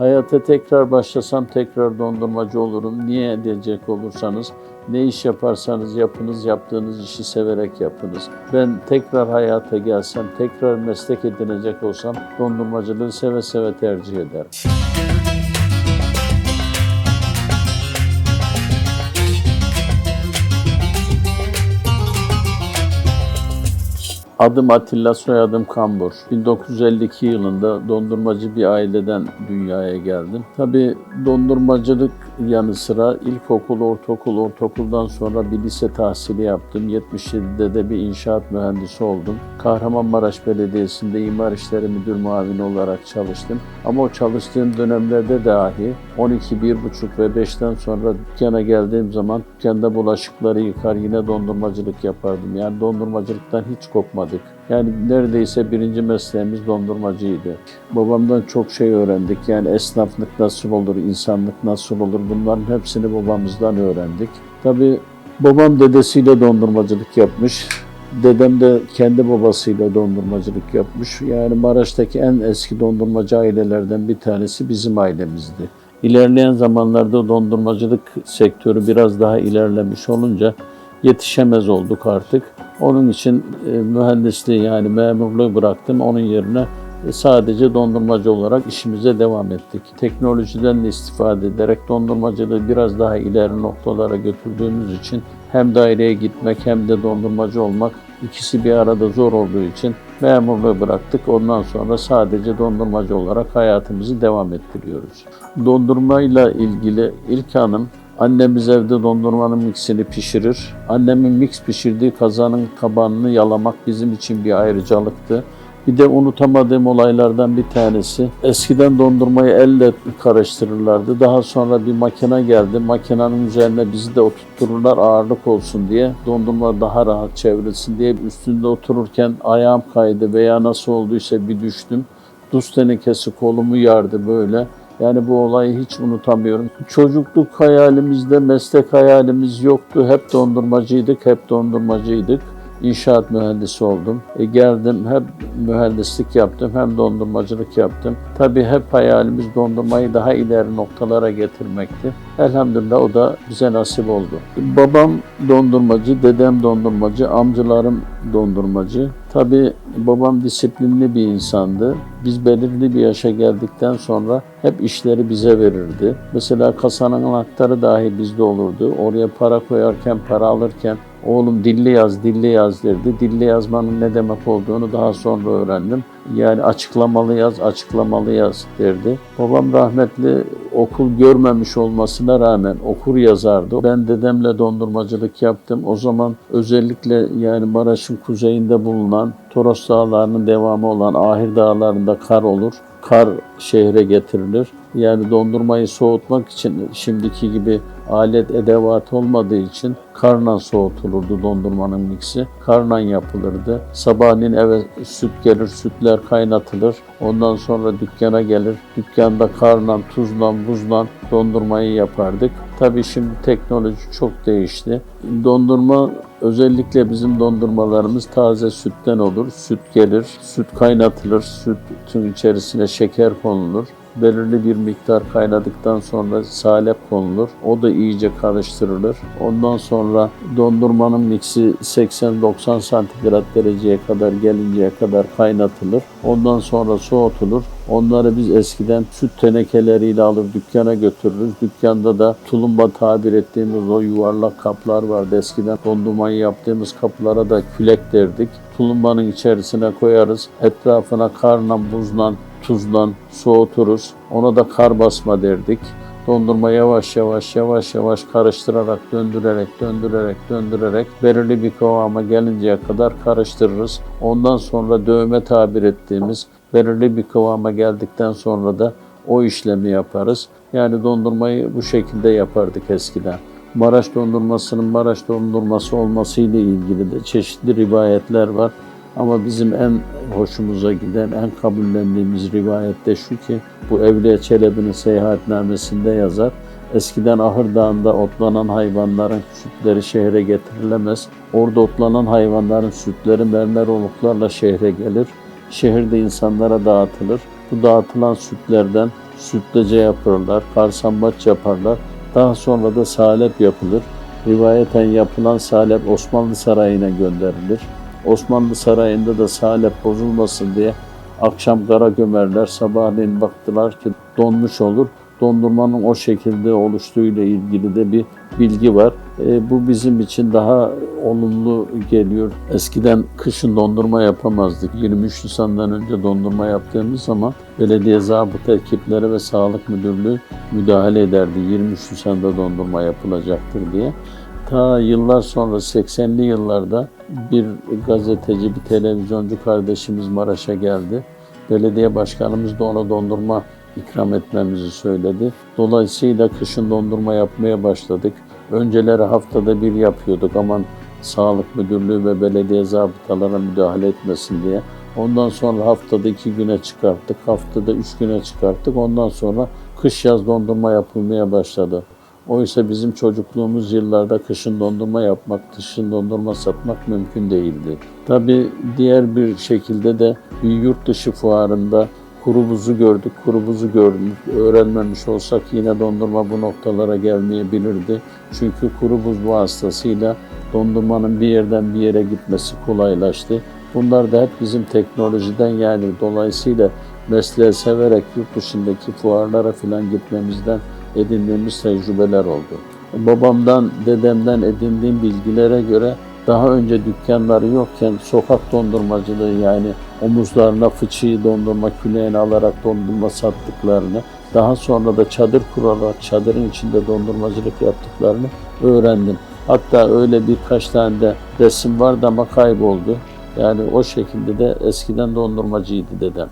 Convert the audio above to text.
Hayata tekrar başlasam tekrar dondurmacı olurum. Niye diyecek olursanız ne iş yaparsanız yapınız, yaptığınız işi severek yapınız. Ben tekrar hayata gelsem, tekrar meslek edinecek olsam dondurmacılığı seve seve tercih ederim. Adım Atilla, soyadım Kambur. 1952 yılında dondurmacı bir aileden dünyaya geldim. Tabii dondurmacılık yanı sıra ilkokul, ortaokul, ortaokuldan sonra bir lise tahsili yaptım. 77'de de bir inşaat mühendisi oldum. Kahramanmaraş Belediyesi'nde imar işleri müdür muavini olarak çalıştım. Ama o çalıştığım dönemlerde dahi 12, 1,5 ve 5'ten sonra dükkana geldiğim zaman dükkanda bulaşıkları yıkar yine dondurmacılık yapardım. Yani dondurmacılıktan hiç kopmadık. Yani neredeyse birinci mesleğimiz dondurmacıydı. Babamdan çok şey öğrendik. Yani esnaflık nasıl olur, insanlık nasıl olur bunların hepsini babamızdan öğrendik. Tabii babam dedesiyle dondurmacılık yapmış. Dedem de kendi babasıyla dondurmacılık yapmış. Yani Maraş'taki en eski dondurmacı ailelerden bir tanesi bizim ailemizdi. İlerleyen zamanlarda dondurmacılık sektörü biraz daha ilerlemiş olunca yetişemez olduk artık. Onun için e, mühendisliği yani memurluğu bıraktım. Onun yerine e, sadece dondurmacı olarak işimize devam ettik. Teknolojiden de istifade ederek dondurmacılığı biraz daha ileri noktalara götürdüğümüz için hem daireye gitmek hem de dondurmacı olmak ikisi bir arada zor olduğu için memurluğu bıraktık. Ondan sonra sadece dondurmacı olarak hayatımızı devam ettiriyoruz. Dondurmayla ilgili ilk hanım Annemiz evde dondurmanın miksini pişirir. Annemin mix pişirdiği kazanın tabanını yalamak bizim için bir ayrıcalıktı. Bir de unutamadığım olaylardan bir tanesi. Eskiden dondurmayı elle karıştırırlardı. Daha sonra bir makine geldi. Makinenin üzerine bizi de oturttururlar ağırlık olsun diye. Dondurma daha rahat çevrilsin diye üstünde otururken ayağım kaydı veya nasıl olduysa bir düştüm. Duz tenekesi kolumu yardı böyle. Yani bu olayı hiç unutamıyorum. Çocukluk hayalimizde meslek hayalimiz yoktu. Hep dondurmacıydık, hep dondurmacıydık. İnşaat mühendisi oldum. E geldim hep mühendislik yaptım hem dondurmacılık yaptım. Tabii hep hayalimiz dondurmayı daha ileri noktalara getirmekti. Elhamdülillah o da bize nasip oldu. Babam dondurmacı, dedem dondurmacı, amcalarım dondurmacı. Tabii babam disiplinli bir insandı. Biz belirli bir yaşa geldikten sonra hep işleri bize verirdi. Mesela kasanın anahtarı dahi bizde olurdu. Oraya para koyarken, para alırken oğlum dilli yaz, dilli yaz derdi. Dilli yazmanın ne demek olduğunu daha sonra öğrendim. Yani açıklamalı yaz, açıklamalı yaz derdi. Babam rahmetli okul görmemiş olmasına rağmen okur yazardı. Ben dedemle dondurmacılık yaptım. O zaman özellikle yani Maraş'ın kuzeyinde bulunan Toros Dağları'nın devamı olan Ahir Dağları'nda kar olur. Kar şehre getirilir. Yani dondurmayı soğutmak için şimdiki gibi alet edevat olmadığı için karla soğutulurdu dondurmanın miksi. Karla yapılırdı. Sabahleyin eve süt gelir, sütler kaynatılır. Ondan sonra dükkana gelir. Dükkanda karla, tuzla, buzla dondurmayı yapardık. Tabii şimdi teknoloji çok değişti. Dondurma özellikle bizim dondurmalarımız taze sütten olur. Süt gelir, süt kaynatılır, sütün içerisine şeker konulur belirli bir miktar kaynadıktan sonra salep konulur. O da iyice karıştırılır. Ondan sonra dondurmanın miksi 80-90 santigrat dereceye kadar gelinceye kadar kaynatılır. Ondan sonra soğutulur. Onları biz eskiden süt tenekeleriyle alır dükkana götürürüz. Dükkanda da tulumba tabir ettiğimiz o yuvarlak kaplar vardı. Eskiden dondurmayı yaptığımız kaplara da külek derdik. Tulumbanın içerisine koyarız. Etrafına karla, buzla, tuzla soğuturuz. Ona da kar basma derdik. Dondurma yavaş yavaş yavaş yavaş karıştırarak, döndürerek, döndürerek, döndürerek belirli bir kıvama gelinceye kadar karıştırırız. Ondan sonra dövme tabir ettiğimiz belirli bir kıvama geldikten sonra da o işlemi yaparız. Yani dondurmayı bu şekilde yapardık eskiden. Maraş dondurmasının Maraş dondurması olması ile ilgili de çeşitli rivayetler var. Ama bizim en hoşumuza giden, en kabullendiğimiz rivayet de şu ki, bu Evliya Çelebi'nin seyahatnamesinde yazar. Eskiden Ahır Dağı'nda otlanan hayvanların sütleri şehre getirilemez. Orada otlanan hayvanların sütleri mermer oluklarla şehre gelir. Şehirde insanlara dağıtılır. Bu dağıtılan sütlerden sütlece yaparlar, karsambaç yaparlar. Daha sonra da salep yapılır. Rivayeten yapılan salep Osmanlı Sarayı'na gönderilir. Osmanlı Sarayı'nda da salep bozulmasın diye akşam kara gömerler. Sabahleyin baktılar ki donmuş olur. Dondurmanın o şekilde oluştuğuyla ilgili de bir bilgi var. E, bu bizim için daha olumlu geliyor. Eskiden kışın dondurma yapamazdık. 23 Nisan'dan önce dondurma yaptığımız zaman belediye zabıta ekipleri ve sağlık müdürlüğü müdahale ederdi. 23 Nisan'da dondurma yapılacaktır diye. Ta yıllar sonra 80'li yıllarda bir gazeteci, bir televizyoncu kardeşimiz Maraş'a geldi. Belediye başkanımız da ona dondurma ikram etmemizi söyledi. Dolayısıyla kışın dondurma yapmaya başladık. Önceleri haftada bir yapıyorduk aman sağlık müdürlüğü ve belediye zabıtalara müdahale etmesin diye. Ondan sonra haftada iki güne çıkarttık, haftada üç güne çıkarttık. Ondan sonra kış yaz dondurma yapılmaya başladı. Oysa bizim çocukluğumuz yıllarda kışın dondurma yapmak, kışın dondurma satmak mümkün değildi. Tabii diğer bir şekilde de bir yurt dışı fuarında kuru buzu gördük. Kuru buzu gördük. Öğrenmemiş olsak yine dondurma bu noktalara gelmeyebilirdi. Çünkü kuru buz vasıtasıyla dondurmanın bir yerden bir yere gitmesi kolaylaştı. Bunlar da hep bizim teknolojiden yani dolayısıyla mesleği severek yurt dışındaki fuarlara filan gitmemizden edindiğimiz tecrübeler oldu. Babamdan, dedemden edindiğim bilgilere göre daha önce dükkanları yokken sokak dondurmacılığı yani omuzlarına fıçıyı dondurma küleğini alarak dondurma sattıklarını, daha sonra da çadır kurarak çadırın içinde dondurmacılık yaptıklarını öğrendim. Hatta öyle birkaç tane de resim vardı ama kayboldu. Yani o şekilde de eskiden dondurmacıydı dedem.